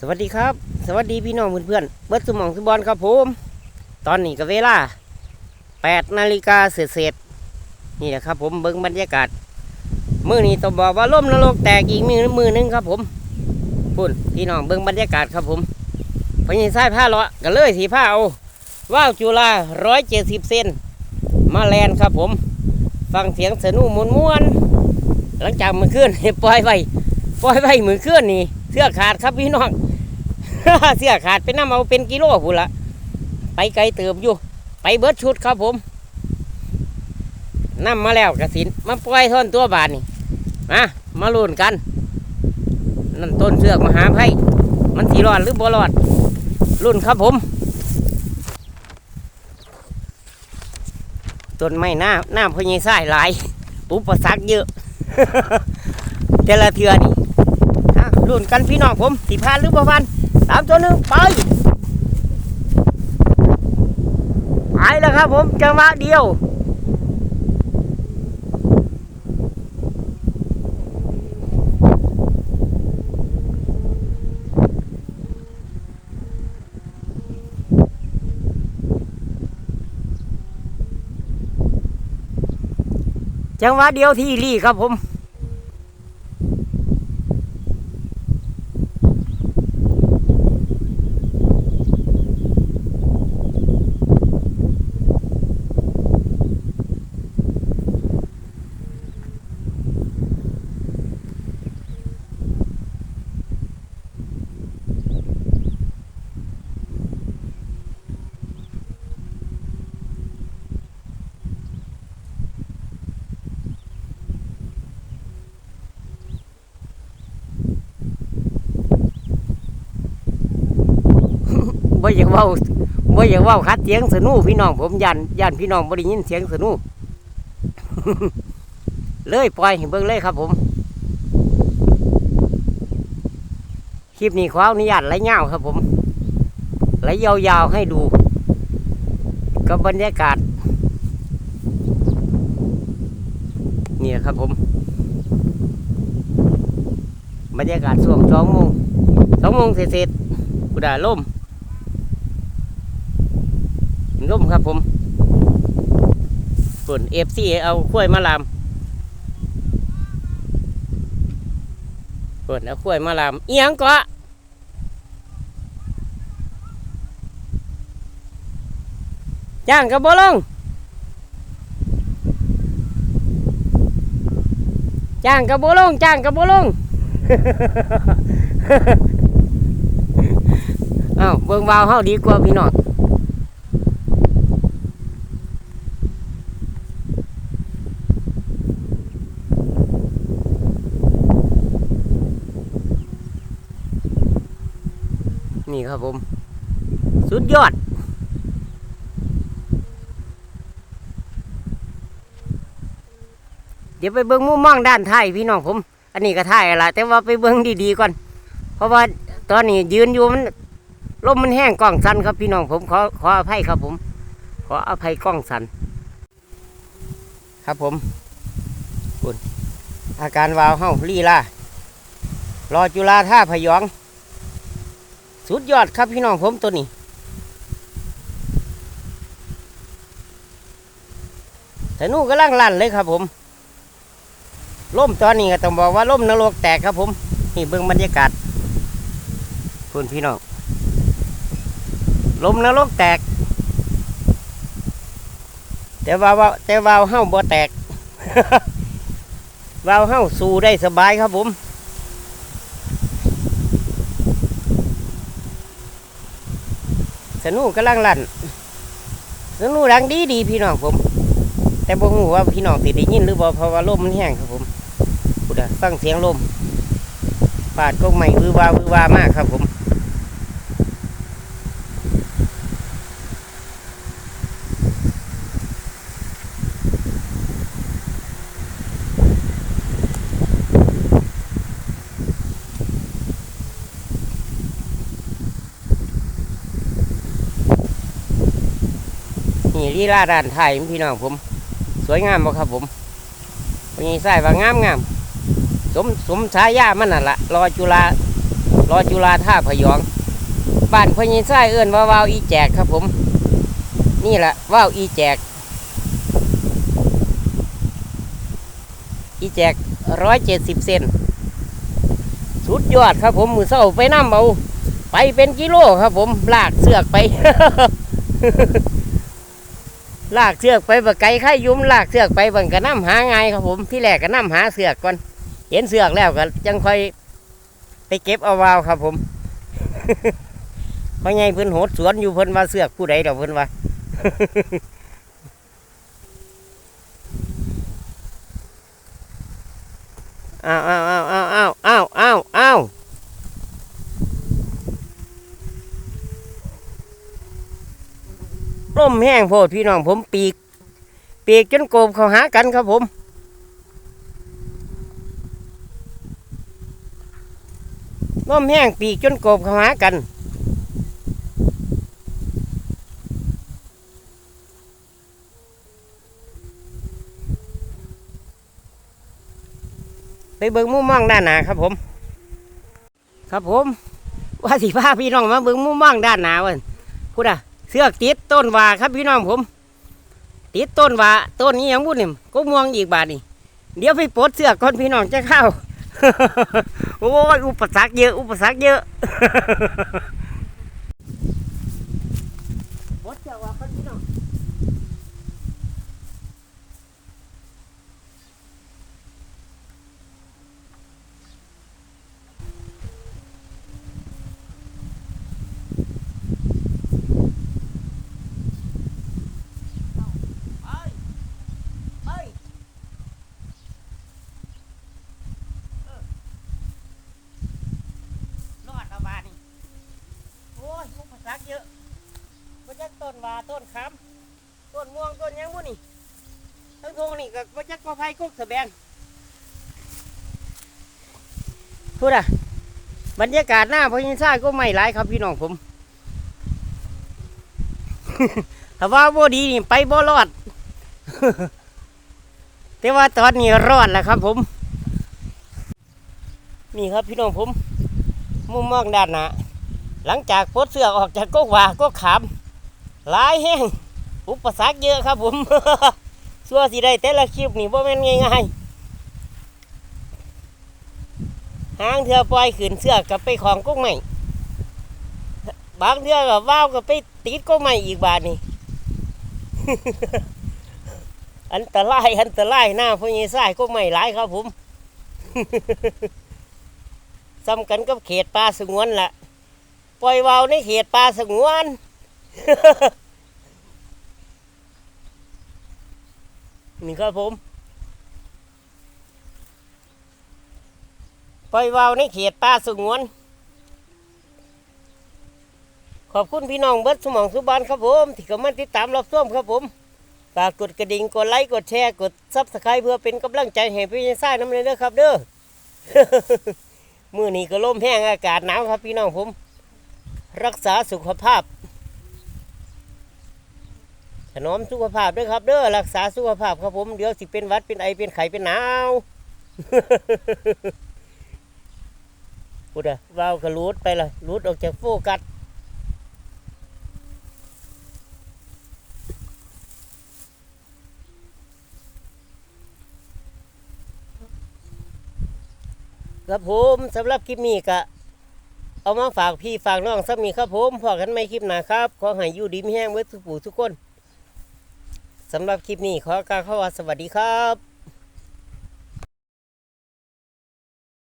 สวัสดีครับ สวัสดีพี่น้องเพื่อนๆเบิร์ดสมองสมบอลครับผม ตอนนี้ก็เวลา8นาฬิกาเศษนี่แหละครับผมเบิ้งบรรยากาศมือนี้ต้องบอกว่าล่มนรกแตกอีกมือมือหนึงครับผมพุ่นพี่น้องเบิ้งบรรยากาศครับผมพญายสายผ้าเลาะก็เลยสีผ้าเอาว่าวจุฬาร้อยเจ็ดสิบเซนมาแลนครับผม ฟังเสียงสนุมวนมวนหลังจากมือขึ้นปล่อยไว้ปล่อยไว้มือขึ้นนี่เสื้อขาดครับพี่น้อง เสื้อขาดไปน้ำเอาเป็นกิโลพุ่นละไปไกลเติบอยู่ ไปเบิดชุดครับผมนำมาแล้วกระสินมาปล่อยท่อนตัวบานนี่มามาลุ้นกัน นั่นต้นเสือกมหาไพ่มันสีรอดหรือบ่รอดรุ่นครับผม ต้นไม้หน้าหน้าพญายไส้หลายอุปสรรคเยอะ แต่ละเทือนี่อะรุ่นกันพี่น้องผมสิพานหรือบ่พาน สามตัวหนึ่งไปไปแล้วครับผมจังหวะเดียวจังหวะเดียวที่รีครับผม บ่อยากเว้าบ่อยากเว้าคัดเสียงสนูพี่น้องผมยันยันพี่น้องบ่ได้ยินเสียงสนูเลยปล่อยเบิ่งเลยครับผม คลิปนี้ขออนุญาตไหลเงาครับผมไหลยาวๆให้ดู กับบรรยากาศนี่ครับผม บรรยากาศช่วงสองโมงสองโมงเสร็จๆกุดาล่ม ร่มครับผมส่วนเอฟซีเอาข้วยมาลามเปิดเอาข้วยมาลามเอียงเกาะจ้างกับบ่ลงจ้างกับบ่ลงจ้างกับบ่ลงเอ้าเบิ่งวาวเฮาดีกว่าพี่น้อง นี่ครับผม สุดยอด เดี๋ยวไปเบิ้งมุมมองด้านท้ายพี่น้องผม อันนี้ก็ท้ายอะไรแต่ว่าไปเบิ้งดีๆก่อน เพราะว่าตอนนี้ยืนอยู่มันลมมันแห้งกล้องสันครับพี่น้องผมขอขออภัยครับผม ขออภัยกล้องสัน ครับผมคุณอาการวาวเฮ้าลีลารอจุฬาท่าพยอง สุดยอดครับพี่น้องผมตัวนี้แต่นู่กำลังลั่นเลยครับผมล่มตอนนี้ก็ต้องบอกว่าล่มนรกแตกครับผม นี่เบื้องบรรยากาศคุณพี่น้องลมนรกแตก แต่ว่าวแต่ว่าเฮ้าบ่แตก ว่าวเฮ้าสู้ได้สบายครับผม สนุกกำลังลั่นสนุกดังดีดีพี่น้องผม แต่บ่หูว่าพี่น้องติได้ยินหรือบ่เพราะว่าลมมันแห้งครับผมพูดอะฟังเสียงลมปาดก็ไม่วือวาวือวามากครับผม ลีลาด้านไทยพี่น้องผม สวยงามบ่ครับผมวันนี้ใส่ว่างามงามสมสมฉายามันน่ะละรอจุฬารอจุฬาท่าพยองบ้านพญินไส้เอื้อนว่าวาวอีแจกครับผม นี่แหละว่าวอีแจก อีแจกร้อยเจ็ดสิบเซนสุดยอดครับผม มือเศร้าไปน้ำเอา ไปเป็นกิโลครับผม ลากเสือกไป ลากเสือกไปบะไก่ไข่ยุ้มลากเสือกไปบังกระน้ำหาไงครับผมที่แรกก็น้ำหาเสือกก่อนเห็นเสือกแล้วก็จังค่อยไปเก็บเอาวาวครับผมเพราะไงเพิ่นโหดสวนอยู่เพิ่นว่าเสือกผู้ใดเดี๋ยวเพิ่นว่าอ้าวอ้าวอ้าวอ้าวอ้าวอ้าวอ้าวอ้าว ร่มแห้งโพดพี่น้องผมปีก ปีกจนโกบเขาหากันครับผมร่มแห้งปีกจนโกบเขาหากันไปเบิ่งมุมมองด้านหน้าครับผม ครับผม ว่าสิพาพี่น้องมาเบิ่งมุมมองด้านหน้าวันพูดอะ เสือกติดต้นว่าครับพี่น้องผม ติดต้นว่าต้นนี้ยังบุญนี่ก็ม่วงอีกบาทนี่เดี๋ยวพี่ปลดเสือกก่อนพี่น้องจะเข้าโอ้ยอุปสรรคเยอะอุปสรรคเยอะ ปลดเสือกว่าก่อนพี่น้อง เอ้ยเอ้ยเออรอดเอาบาดนี่โอ้ยอุปสรรคเยอะมั นจะต้นว่าต้นคำต้นม่วงต้นยังบุนี่ทั้งทงนี่ก็มันจะกอไผ่กุกสะแบงพูดอะบรรยากาศหน้าพญินซ่าก็ไม่ร้ายครับพี่น้องผมถ้าว่าบ่ดีนี่ไปบ่รอด แต่ว่าตอนนี้รอดแล้วครับผม นี่ครับพี่น้องผม มุมมองด้านหน้าหลังจากปลดเสื้อออกจากกกว่าก็ขาม หลายแห้งอุปสรรคเยอะครับผมสัวสิได้แต่ละคลิปนี่บ่แม่นง่ายๆหางเถือปล่อยขืนเสือกับไปของกุ้งใหม่บางเถือกับว่าวกับไปติดกุ้งใหม่อีกบาทนี่อันตรายอันตรายหน้าพวกนี้สายก็ไม่หลายครับผมซ้ำกันกับเขตป่าสงวนล่ะปล่อยวาวในเขตป่าสงวน นี่ครับผมปล่อยวาวในเขตป่าสงวน ขอบคุณพี่น้องเบิดสมองสุบานครับผม ที่กำลังติดตามรับชมครับผมฝากกดกระดิ่งกดไลค์กดแชร์กดซับสไครต์เพื่อเป็นกำลังใจให้พี่ยังซ่น้ำเลยเด้อครับ เด้อมื่อนี้ก็ลมแห้งอากาศหนาวครับพี่น้องผม รักษาสุขภาพ ถนอมสุขภาพด้วยครับ เด้อรักษาสุขภาพครับผมเดี๋ยวสิเป็นวัดเป็นไอเป็นไข้เป็นหนาวพูดอะวาวก็รูดไปเลยรูดออกจากโฟกัสครับผมสำหรับคลิปนี้ก็เอามาฝากพี่ฝากน้องสักมีครับผมพอกันไม่คลิปหนาครับ ขอให้อยู่ดีมีแห้งเว้ทุกผู้ทุกคน สำหรับคลิปนี้ขอกล่าวคำว่าสวัสดีครับ